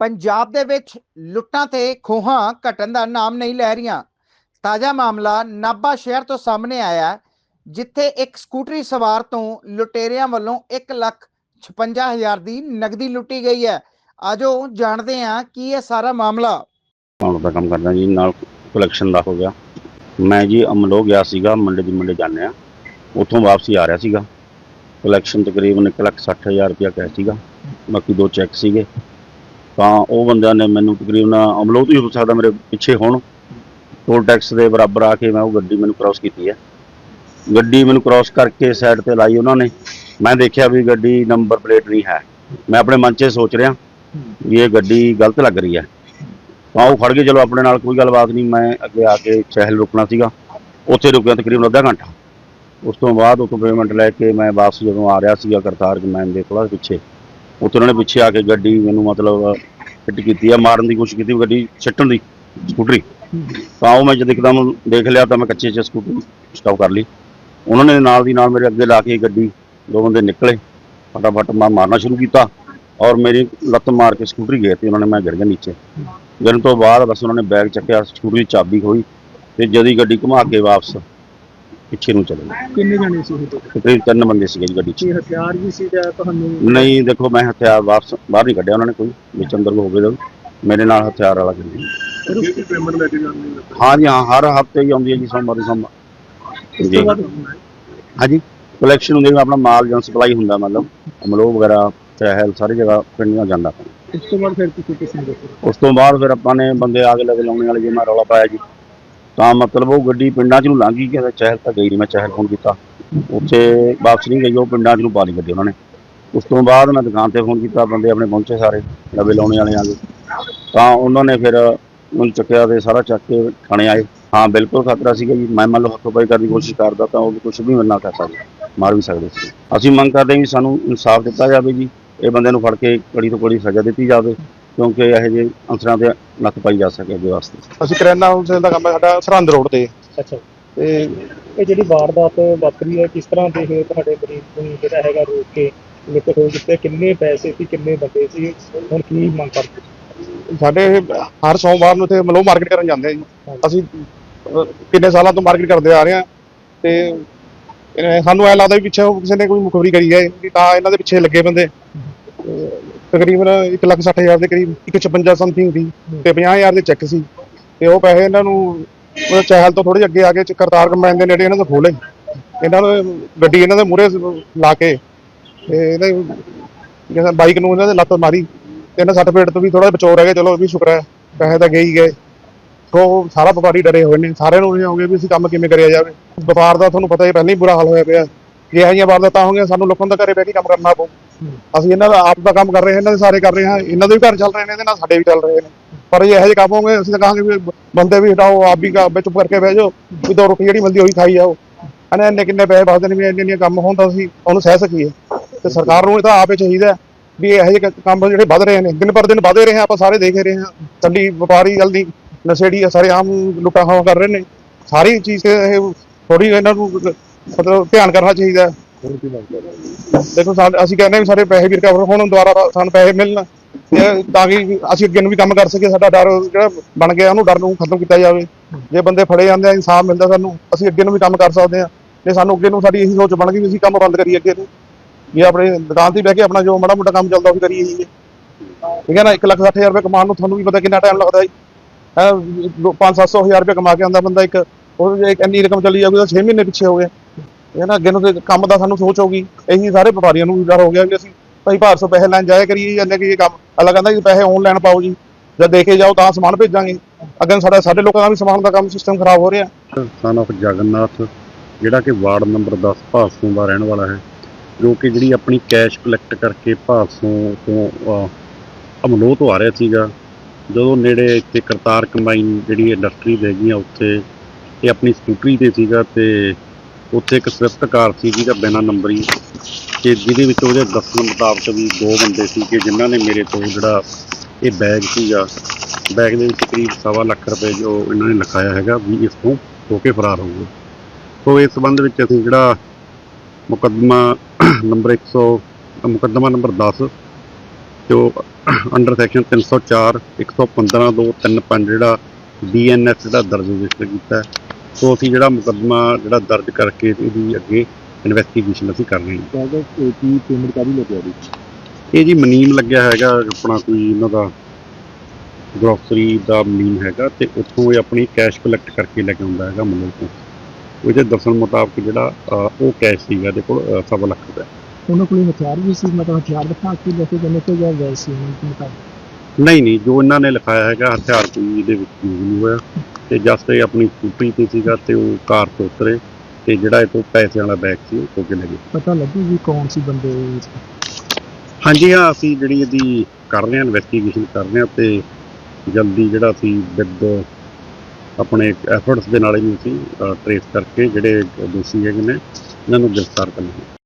ਪੰਜਾਬ ਦੇ ਵਿੱਚ ਲੁੱਟਾਂ ਤੇ ਖੋਹਾਂ ਘਟਣ ਦਾ ਨਾਮ ਨਹੀਂ ਲੈ ਰਹੀਆਂ। ਤਾਜ਼ਾ ਮਾਮਲਾ ਨਾਭਾ ਸ਼ਹਿਰ ਤੋਂ ਸਾਹਮਣੇ ਆਇਆ ਜਿੱਥੇ ਇੱਕ ਸਕੂਟਰੀ ਸਵਾਰ ਤੋਂ ਲੁਟੇਰਿਆਂ ਵੱਲੋਂ 1 ਲੱਖ 56 ਦੀ ਨਗਦੀ ਲੁੱਟੀ ਗਈ ਹੈ। ਆਜੋ ਜਾਣਦੇ ਹਾਂ ਕੀ ਇਹ ਸਾਰਾ ਮਾਮਲਾ। ਪਾਉਣ ਦਾ ਕੰਮ ਕਰਦਾ ਜੀ, ਨਾਲ ਕਲੈਕਸ਼ਨ ਦਾ ਹੋ ਗਿਆ। ਮੈਂ ਜੀ ਅਮਲੋ ਗਿਆ ਸੀਗਾ, ਮੰਡੇ ਦੀ ਮੰਡੇ ਜਾਂਦੇ ਆ ਉੱਥੋਂ ਵਾਪਸੀ ਆ ਰਿਹਾ ਸੀਗਾ। ਕਲੈਕਸ਼ਨ ਤਕਰੀਬਨ 160000 ਰੁਪਇਆ ਕਹੇ ਸੀਗਾ। ਬਾਕੀ ਦੋ ਚੈੱਕ ਸੀਗੇ। ਤਾਂ ਉਹ ਬੰਦਿਆਂ ਨੇ ਮੈਨੂੰ ਤਕਰੀਬਨ ਅਮਲੋਤ ਤੋਂ ਹੀ ਹੋ ਸਕਦਾ ਮੇਰੇ ਪਿੱਛੇ ਹੋਣ। ਟੋਲ ਟੈਕਸ ਦੇ ਬਰਾਬਰ ਆ ਕੇ ਮੈਂ ਉਹ ਗੱਡੀ ਮੈਨੂੰ ਕ੍ਰਾਸ ਕੀਤੀ ਹੈ। ਗੱਡੀ ਮੈਨੂੰ ਕ੍ਰਾਸ ਕਰਕੇ ਸਾਈਡ ਤੇ ਲਾਈ ਉਹਨਾਂ ਨੇ। ਮੈਂ ਦੇਖਿਆ ਵੀ ਗੱਡੀ ਨੰਬਰ ਪਲੇਟ ਨਹੀਂ ਹੈ। ਮੈਂ ਆਪਣੇ ਮਨ 'ਚ ਸੋਚ ਰਿਹਾ ਵੀ ਇਹ ਗੱਡੀ ਗਲਤ ਲੱਗ ਰਹੀ ਹੈ। ਤਾਂ ਉਹ ਖੜ ਗਏ। ਚਲੋ ਆਪਣੇ ਨਾਲ ਕੋਈ ਗੱਲਬਾਤ ਨਹੀਂ। ਮੈਂ ਅੱਗੇ ਆ ਕੇ ਚਹਿਲ ਰੁਕਣਾ ਸੀਗਾ। ਉੱਥੇ ਰੁਕਿਆ ਤਕਰੀਬਨ ਅੱਧਾ ਘੰਟਾ। ਉਸ ਤੋਂ ਬਾਅਦ ਉੱਥੋਂ ਪੇਮੈਂਟ ਲੈ ਕੇ ਮੈਂ ਵਾਪਸ ਜਦੋਂ ਆ ਰਿਹਾ ਸੀਗਾ ਕਰਤਾਰ ਕਮੈਨ ਦੇ ਥੋੜ੍ਹਾ ਪਿੱਛੇ। ਉੱਥੇ ਉਹਨਾਂ ਨੇ ਪਿੱਛੇ ਆ ਕੇ ਗੱਡੀ ਮੈਨੂੰ ਮਤਲਬ ਫਿੱਟ ਕੀਤੀ ਆ, ਮਾਰਨ ਦੀ ਕੋਸ਼ਿਸ਼ ਕੀਤੀ ਗੱਡੀ ਛੱਟਣ ਦੀ, ਸਕੂਟਰੀ। ਤਾਂ ਉਹ ਮੈਂ ਜਦ ਇੱਕਦਮ ਦੇਖ ਲਿਆ ਤਾਂ ਮੈਂ ਕੱਚੇ 'ਚ ਸਕੂਟਰੀ ਸਟਾਪ ਕਰ ਲਈ। ਉਹਨਾਂ ਨੇ ਨਾਲ ਦੀ ਨਾਲ ਮੇਰੇ ਅੱਗੇ ਲਾ ਕੇ ਗੱਡੀ, ਦੋ ਬੰਦੇ ਨਿਕਲੇ। ਫਟਾਫਟ ਮੈਂ ਮਾਰਨਾ ਸ਼ੁਰੂ ਕੀਤਾ ਔਰ ਮੇਰੀ ਲੱਤ ਮਾਰ ਕੇ ਸਕੂਟਰੀ ਗਏ ਤੇ ਉਹਨਾਂ ਨੇ ਮੈਂ ਗਿਰ ਗਿਆ ਨੀਚੇ। ਗਿਰਨ ਤੋਂ ਬਾਅਦ ਬਸ ਉਹਨਾਂ ਨੇ ਬੈਗ ਚੱਕਿਆ, ਸਕੂਟਰੀ ਦੀ ਚਾਬੀ ਖੋਈ ਤੇ ਜਦੀ ਗੱਡੀ ਘੁਮਾ ਕੇ ਵਾਪਸ ਪਿੱਛੇ ਨੂੰ ਚਲੇ ਗਏ। ਕਿੰਨੇ ਜਾਣੇ ਸੀ ਉਹ? ਤਕਰੀਬਨ ਤਿੰਨ ਬੰਦੇ ਸੀਗੇ ਜੀ ਗੱਡੀ 'ਚ। ਕੀ ਹਥਿਆਰ ਵੀ ਸੀ ਜਾਂ ਤੁਹਾਨੂੰ ਨਹੀਂ ਦੇਖੋ ਮੈਂ ਹਥਿਆਰ ਵਾਪਸ ਬਾਹਰ ਨਹੀਂ ਕੱਢਿਆ ਉਹਨਾਂ ਨੇ ਕੋਈ। ਵਿੱਚ ਅੰਦਰ ਹੋ ਗਏ ਮੇਰੇ ਨਾਲ ਹਥਿਆਰ ਵਾਲਾ ਗੱਡੀ ਕਿੰਨੀ ਪੇਮੈਂਟ ਲੈ ਕੇ ਜਾਂਦੇ ਹੋ? ਹਾਂ ਜੀ ਹਾਂ ਹਰ ਹਫ਼ਤੇ ਹੀ ਆਉਂਦੀ ਹੈ ਜੀ ਸੋਮਵਾਰ ਦੀ ਸੋਮਵਾਰ। ਉਸ ਜੀ ਤੋਂ ਬਾਅਦ ਹਾਂਜੀ। ਕਲੈਕਸ਼ਨ ਹੁੰਦੀ ਹੈ ਆਪਣਾ ਮਾਲ ਜਾਂ ਸਪਲਾਈ ਹੁੰਦਾ ਮਤਲਬ ਅਮਲੋ ਵਗੈਰਾ ਚਹਿਲ ਸਾਰੀ ਜਗ੍ਹਾ ਪਿੰਡਾਂ ਜਾਂਦਾ। ਉਸ ਤੋਂ ਬਾਅਦ ਫਿਰ ਤੁਸੀਂ ਕਿਸ ਨੂੰ ਦੇਖੋ ਉਸ ਤੋਂ ਬਾਅਦ ਫਿਰ ਆਪਾਂ ਨੇ ਬੰਦੇ ਆ ਕੇ ਲਵੇ ਲਾਉਣੇ ਵਾਲੇ ਜੇ ਮੈਂ ਰੌਲਾ ਪਾਇਆ ਜੀ। ਤਾਂ ਮਤਲਬ ਉਹ ਗੱਡੀ ਪਿੰਡਾਂ 'ਚ ਨੂੰ ਲੰਘ ਗਈ ਕਿ ਚਹਿਲ ਤਾਂ ਗਈ ਨਹੀਂ ਮੈਂ ਚਹਿਲ ਫੋਨ ਕੀਤਾ। ਉੱਥੇ ਵਾਪਸ ਨਹੀਂ ਗਈ, ਉਹ ਪਿੰਡਾਂ 'ਚ ਨੂੰ ਪਾ ਲਈ ਗੱਡੀ ਉਹਨਾਂ ਨੇ। ਉਸ ਤੋਂ ਬਾਅਦ ਮੈਂ ਦੁਕਾਨ ਤੇ ਫੋਨ ਕੀਤਾ, ਬੰਦੇ ਆਪਣੇ ਪਹੁੰਚੇ ਸਾਰੇ ਲਵੇ ਲਾਉਣੇ ਵਾਲੇ ਆ ਗਏ। ਤਾਂ ਉਹਨਾਂ ਨੇ ਫਿਰ ਉਹਨੂੰ ਚੱਕਿਆ ਤੇ ਸਾਰਾ ਚੱਕ ਕੇ ਥਾਣੇ ਆਏ। ਹਾਂ, ਬਿਲਕੁਲ ਖਤਰਾ ਸੀਗਾ ਜੀ। ਮੈਂ ਮੰਨ ਲਓ ਹੱਥੋਂ ਕਰਨ ਦੀ ਕੋਸ਼ਿਸ਼ ਕਰਦਾ ਤਾਂ ਉਹ ਕੁਝ ਵੀ ਮੇਰੇ ਨਾਲ ਕਰ ਸਕਦੇ, ਮਾਰ ਵੀ ਸਕਦੇ ਸੀ। ਅਸੀਂ ਮੰਗ ਕਰਦੇ ਹਾਂ ਵੀ ਸਾਨੂੰ ਇਨਸਾਫ ਦਿੱਤਾ ਜਾਵੇ ਜੀ। ਇਹ ਬੰਦੇ ਨੂੰ ਫੜ ਕੇ ਕੜੀ ਤੋਂ ਕੜੀ ਸਜ਼ਾ ਦਿੱਤੀ ਜਾਵੇ। ਕਿਉਂਕਿ ਇਹੋ ਜਿਹੇ ਅਨਸਰਾਂ ਤੇ ਨੱਥ ਪਾਈ ਜਾ ਸਕੇ ਅੱਗੇ ਵਾਸਤੇ। ਅਸੀਂ ਕਰਿਆਨਾ ਹੋਲਸੇਲ ਦਾ ਕੰਮ ਹੈ ਸਾਡਾ ਸਰਹੰਦ ਰੋਡ ਤੇ। ਅੱਛਾ। ਤੇ ਇਹ ਜਿਹੜੀ ਵਾਰਦਾਤ ਵਾਪਰੀ ਹੈ ਕਿਸ ਤਰ੍ਹਾਂ ਦੇ ਹੋਏ ਤੁਹਾਡੇ ਗਰੀਬ ਨੂੰ ਜਿਹੜਾ ਹੈਗਾ ਰੋਕ ਕੇ ਲੁੱਟ ਹੋ ਜਿੱਤੇ ਕਿੰਨੇ ਪੈਸੇ ਸੀ ਕਿੰਨੇ ਬੰਦੇ ਸੀ ਹੁਣ ਕੀ ਮੰਗ ਕਰਦੇ ਸਾਡੇ ਹਰ ਸੋਮਵਾਰ ਨੂੰ ਇੱਥੇ ਮਲੋ ਮਾਰਕੀਟ ਕਰਨ ਜਾਂਦੇ ਆ ਜੀ। ਅਸੀਂ ਅਹ, ਕਿੰਨੇ ਸਾਲਾਂ ਤੋਂ ਮਾਰਕੀਟ ਕਰਦੇ ਆ ਰਹੇ ਆ ਤੇ ਸਾਨੂੰ ਐ ਲੱਗਦਾ ਵੀ ਪਿੱਛੇ ਉਹ ਕਿਸੇ ਨੇ ਕੋਈ ਮੁਖਬਰੀ ਕਰੀ ਹੈ ਕਿ ਤਾਂ ਇਹਨਾਂ ਦੇ ਪਿੱਛੇ ਲੱਗੇ ਬੰਦੇ। ਤਕਰੀਬਨ 160000 ਦੇ ਕਰੀਬ 156 ਸਮਥਿੰਗ ਸੀ ਤੇ 50000 ਦੇ ਚੈੱਕ ਸੀ। ਤੇ ਉਹ ਪੈਸੇ ਇਹਨਾਂ ਨੂੰ ਉਹ ਚਹਿਲ ਤੋਂ ਥੋੜੇ ਅੱਗੇ ਆ ਕੇ ਕਰਤਾਰ ਕੰਬਾਈਨ ਦੇ ਨੇੜੇ ਇਹਨਾਂ ਤੋਂ ਖੋਲੇ ਇਹਨਾਂ ਨੂੰ ਗੱਡੀ ਇਹਨਾਂ ਦੇ ਮੂਹਰੇ ਲਾ ਕੇ ਤੇ ਇਹਦੇ ਜਿਹੜਾ ਬਾਈਕ ਨੂੰ ਇਹਨਾਂ ਦੇ ਲੱਤ ਮਾਰੀ। ਤੇ ਇਹਨਾਂ ਸੱਟ ਫੇਟ ਤੋਂ ਵੀ ਥੋੜਾ ਬਚੋ ਰਹਿ ਗਿਆ, ਚਲੋ ਇਹ ਵੀ ਸ਼ੁਕਰ ਹੈ, ਪੈਸੇ ਤਾਂ ਗਏ ਹੀ ਗਏ। ਉਹ ਸਾਰਾ ਵਪਾਰੀ ਡਰੇ ਹੋਏ ਨੇ, ਸਾਰਿਆਂ ਨੂੰ ਇਹ ਹੋ ਗਿਆ ਵੀ ਅਸੀਂ ਕੰਮ ਕਿਵੇਂ ਕਰਿਆ ਜਾਵੇ। ਵਪਾਰ ਦਾ ਤੁਹਾਨੂੰ ਪਤਾ ਹੀ, ਪਹਿਲਾਂ ਹੀ ਬੁਰਾ ਹਾਲ ਹੋਇਆ ਪਿਆ। ਕਿ ਇਹੋ ਜਿਹੀਆਂ ਵਾਰਦਾਤਾਂ ਹੋਣਗੀਆਂ, ਸਾਨੂੰ ਲੋਕਾਂ ਦਾ ਘਰੇ ਬਹਿ ਕੇ ਕੰਮ ਕਰਨਾ ਪਊ। ਅਸੀਂ ਇਹਨਾਂ ਦਾ ਆਪ ਦਾ ਕੰਮ ਕਰ ਰਹੇ ਹਾਂ, ਇਹਨਾਂ ਦੇ ਸਾਰੇ ਕਰ ਰਹੇ ਹਾਂ, ਇਹਨਾਂ ਦੇ ਵੀ ਘਰ ਚੱਲ ਰਹੇ ਨੇ, ਇਹਦੇ ਨਾਲ ਸਾਡੇ ਵੀ ਚੱਲ ਰਹੇ ਨੇ। ਪਰ ਜੇ ਇਹੋ ਜਿਹੇ ਕੰਮ ਹੋਣਗੇ, ਅਸੀਂ ਤਾਂ ਕਹਾਂਗੇ ਵੀ ਬੰਦੇ ਵੀ ਹਟਾਓ, ਆਪ ਵੀ ਚੁੱਪ ਕਰਕੇ ਬਹਿ ਜਾਓ, ਵੀ ਦੋ ਰੋਟੀ ਜਿਹੜੀ ਮਿਲਦੀ ਉਹੀ ਖਾਈ ਜਾਓ। ਹਨਾ, ਇੰਨੇ ਕਿੰਨੇ ਪੈਸੇ ਬਚਦੇ ਨੇ ਵੀ ਇੰਨੇ ਇੰਨੇ ਕੰਮ ਹੋਣ ਤਾਂ ਅਸੀਂ ਉਹਨੂੰ ਸਹਿ ਸਕੀਏ। ਤੇ ਸਰਕਾਰ ਨੂੰ ਇਹ ਤਾਂ ਆਪੇ ਚਾਹੀਦਾ ਵੀ ਇਹੋ ਜਿਹੇ ਕੰਮ ਜਿਹੜੇ ਵੱਧ ਰਹੇ ਨੇ, ਦਿਨ ਪਰ ਦਿਨ ਵਧੇ ਰਹੇ ਹਾਂ, ਆਪਾਂ ਸਾਰੇ ਦੇਖ ਰਹੇ ਹਾਂ। ਕੱਲੀ ਵਪਾਰੀ ਜਲਦੀ ਨਸ਼ੇੜੀ ਆ, ਸਾਰੇ ਆਮ ਲੁੱਟਾਂ ਖਾਵਾਂ ਕਰ ਰਹੇ ਨੇ। ਸਾਰੀ ਚੀਜ਼ ਤੇ ਇਹ ਥੋੜੀ ਇਹਨਾਂ ਨੂੰ ਮਤਲਬ ਧਿਆਨ ਕਰਨਾ ਚਾਹੀਦਾ ਹੈ। ਦੇਖੋ ਸਾਡੇ ਅਸੀਂ ਕਹਿੰਦੇ ਵੀ ਸਾਡੇ ਪੈਸੇ ਵੀ ਰਿਕਵਰ ਹੋਣ ਦੁਆਰਾ ਸਾਨੂੰ ਪੈਸੇ ਮਿਲਣ। ਤੇ ਤਾਂ ਕਿ ਅਸੀਂ ਅੱਗੇ ਨੂੰ ਵੀ ਕੰਮ ਕਰ ਸਕੀਏ ਸਾਡਾ ਡਰ ਜਿਹੜਾ ਬਣ ਗਿਆ ਉਹਨੂੰ ਡਰ ਨੂੰ ਖਤਮ ਕੀਤਾ ਜਾਵੇ। ਜੇ ਬੰਦੇ ਫੜੇ ਜਾਂਦੇ ਆ ਇਨਸਾਫ ਮਿਲਦਾ ਸਾਨੂੰ ਅਸੀਂ ਅੱਗੇ ਨੂੰ ਵੀ ਕੰਮ ਕਰ ਸਕਦੇ ਹਾਂ। ਜੇ ਸਾਨੂੰ ਅੱਗੇ ਨੂੰ ਸਾਡੀ ਇਹੀ ਸੋਚ ਬਣ ਗਈ ਵੀ ਅਸੀਂ ਕੰਮ ਬੰਦ ਕਰੀਏ ਅੱਗੇ ਨੂੰ ਵੀ ਆਪਣੇ ਦੁਕਾਨ ਤੇ ਹੀ ਬਹਿ ਕੇ ਆਪਣਾ ਜੋ ਮਾੜਾ ਮੋਟਾ ਕੰਮ ਚੱਲਦਾ ਉਹ ਵੀ ਕਰੀਏ ਜੀ ਠੀਕ ਹੈ ਨਾ 1 ਲੱਖ 60 ਹਜ਼ਾਰ ਰੁਪਏ ਕਮਾਉਣ ਨੂੰ ਤੁਹਾਨੂੰ ਵੀ ਪਤਾ ਕਿੰਨਾ ਟਾਈਮ ਲੱਗਦਾ ਜੀ। ਹੈ 5-700 ਹਜ਼ਾਰ ਰੁਪਏ ਕਮਾ ਕੇ ਆਉਂਦਾ ਬੰਦਾ ਇੱਕ। ਉਹ ਜੇ ਇੰਨੀ ਰਕਮ ਚੱਲੀ ਜਾਊਗੀ ਤਾਂ 6 ਮਹੀਨੇ ਪਿੱਛੇ ਹੋ ਗਏ। ਇਹ ਨਾ ਅੱਗੇ ਨੂੰ ਤੇ ਕੰਮ ਦਾ ਸਾਨੂੰ ਸੋਚ ਹੋਗੀ ਇਹੀ ਸਾਰੇ ਵਪਾਰੀਆਂ ਨੂੰ ਵੀ ਡਰ ਹੋ ਗਿਆ ਵੀ ਅਸੀਂ ਭਾਈ ਭਾਰ ਤੋਂ ਪੈਸੇ ਲੈਣ ਜਾਇਆ ਕਰੀਏ ਜਾਂ ਕਿ ਇਹ ਕੰਮ। ਅਗਲਾ ਕਹਿੰਦਾ ਜੀ ਪੈਸੇ ਆਨਲਾਈਨ ਪਾਓ ਜੀ। ਜਦ ਦੇ ਕੇ ਜਾਓ ਤਾਂ ਸਮਾਨ ਭੇਜਾਂਗੇ। ਅੱਗੇ ਸਾਡਾ ਸਾਡੇ ਲੋਕਾਂ ਦਾ ਵੀ ਸਮਾਨ ਦਾ ਕੰਮ ਸਿਸਟਮ ਖਰਾਬ ਹੋ ਰਿਹਾ। ਸਨ ਆਫ ਜਗਨਨਾਥ ਜਿਹੜਾ ਕਿ ਵਾਰਡ ਨੰਬਰ 10 ਭਾਸੋਂ ਦਾ ਰਹਿਣ ਵਾਲਾ ਹੈ ਜੋ ਕਿ ਜਿਹੜੀ ਆਪਣੀ ਕੈਸ਼ ਕਲੈਕਟ ਕਰਕੇ ਭਾਸੋਂ ਤੋਂ ਅਹ, ਅਮਲੋਹ ਤੋਂ ਆ ਰਿਹਾ ਸੀਗਾ। ਜਦੋਂ ਨੇੜੇ ਇੱਥੇ ਕਰਤਾਰ ਕੰਬਾਈਨ ਜਿਹੜੀ ਇੰਡਸਟਰੀ ਹੈਗੀ ਆ ਉੱਥੇ ਇਹ ਆਪਣੀ ਸਕੂਟਰੀ ਤੇ ਸੀਗਾ ਤੇ ਉੱਥੇ ਇੱਕ ਸਵਿਫਟ ਕਾਰ ਸੀ ਜਿਹਦਾ ਬਿਨਾਂ ਨੰਬਰੀ ਤੇ ਜਿਹਦੇ ਵਿੱਚ ਉਹਦੇ ਦੱਸਣ ਮੁਤਾਬਕ ਵੀ ਦੋ ਬੰਦੇ ਸੀ ਕਿ ਜਿਨ੍ਹਾਂ ਨੇ ਮੇਰੇ ਤੋਂ ਜਿਹੜਾ ਇਹ ਬੈਗ ਸੀਗਾ ਬੈਗ ਦੇ ਵਿੱਚ ਕਰੀਬ ਸਵਾ ਲੱਖ ਰੁਪਏ ਜੋ ਇਹਨਾਂ ਨੇ ਲਿਖਾਇਆ ਹੈਗਾ ਵੀ ਇਸ ਤੋਂ ਹੋ ਕੇ ਫਰਾਰ ਹੋਊਗਾ ਸੋ ਇਸ ਸੰਬੰਧ ਵਿੱਚ ਅਸੀਂ ਜਿਹੜਾ ਮੁਕੱਦਮਾ ਨੰਬਰ 100 ਮੁਕੱਦਮਾ ਨੰਬਰ 10 ਜੋ ਅੰਡਰ ਸੈਕਸ਼ਨ 304 115 2 35 ਜਿਹੜਾ ਬੀਐਨਐਸ ਜਿਹੜਾ ਦਰਜ ਰਜਿਸਟਰ ਕੀਤਾ ਹੈ। ਸੋ ਅਸੀਂ ਜਿਹੜਾ ਮੁਕੱਦਮਾ ਜਿਹੜਾ ਦਰਜ ਕਰਕੇ ਇਹਦੀ ਅੱਗੇ ਇਨਵੈਸਟੀਗੇਸ਼ਨ ਅਸੀਂ ਕਰ ਰਹੇ ਹਾਂ। ਕਹਿੰਦੇ ਕੀ ਪੇਮੈਂਟ ਕਾਦੀ ਲੱਗਿਆ ਜੀ? ਇਹ ਜੀ ਮਨੀਮ ਲੱਗਿਆ ਹੈਗਾ ਆਪਣਾ ਕੋਈ ਇਹਨਾਂ ਦਾ ਗਰੋਸਰੀ ਦਾ ਮਨੀਮ ਹੈਗਾ ਤੇ ਉੱਥੋਂ ਇਹ ਆਪਣੀ ਕੈਸ਼ ਕਲੈਕਟ ਕਰਕੇ ਲੈ ਕੇ ਆਉਂਦਾ ਹੈਗਾ ਮਲੋਂ ਤੋਂ। ਉਹਦੇ ਦੱਸਣ ਮੁਤਾਬਕ ਜਿਹੜਾ ਉਹ ਕੈਸ਼ ਸੀਗਾ ਇਹਦੇ ਕੋਲ ਅ, ਸਵਾ ਲੱਖ ਰੁਪਏ। ਉਹਨਾਂ ਕੋਲ ਹਥਿਆਰ ਵੀ ਸੀ ਮਤਲਬ ਹਥਿਆਰ ਦਿਖਾ ਕੇ ਲੈ ਕੇ ਜਾਂਦੇ ਤੇ ਜਾਂ ਵੈਸੇ ਦੇ ਮੁਤਾਬਕ? ਨਹੀਂ ਨਹੀਂ ਜੋ ਇਹਨਾਂ ਨੇ ਲਿਖਾਇਆ ਹੈਗਾ ਹਥਿਆਰ ਕੋਈ ਇਹਦੇ ਵਿੱਚ ਨਹੀਂ ਹੋਇਆ। ਤੇ ਇਹ ਆਪਣੀ ਸਕੂਟਰੀ ਤੇ ਸੀਗਾ ਤੇ ਉਹ ਕਾਰ ਤੋਂ ਉਤਰੇ ਤੇ ਜਿਹੜਾ ਇਹ ਤੋਂ ਪੈਸੇ ਵਾਲਾ ਬੈਗ ਸੀ ਉਹ ਖੋਹ ਕੇ ਲੈ ਗਏ। ਪਤਾ ਲੱਗੂ ਵੀ ਕੌਣ ਸੀ ਬੰਦੇ ਹਾਂਜੀ ਹਾਂ ਅਸੀਂ ਜਿਹੜੀ ਇਹਦੀ ਕਰ ਰਹੇ ਹਾਂ ਇਨਵੈਸਟੀਗੇਸ਼ਨ ਕਰ ਰਹੇ ਹਾਂ ਤੇ ਜਲਦੀ ਜਿਹੜਾ ਅਸੀਂ ਵਿਦ ਆਪਣੇ ਐਫਰਟਸ ਦੇ ਨਾਲ ਇਹਨੂੰ ਅਸੀਂ ਟ੍ਰੇਸ ਕਰਕੇ ਜਿਹੜੇ ਦੋਸ਼ੀ ਹੈਗੇ ਨੇ ਇਹਨਾਂ ਨੂੰ ਗ੍ਰਿਫਤਾਰ ਕਰਾਂਗੇ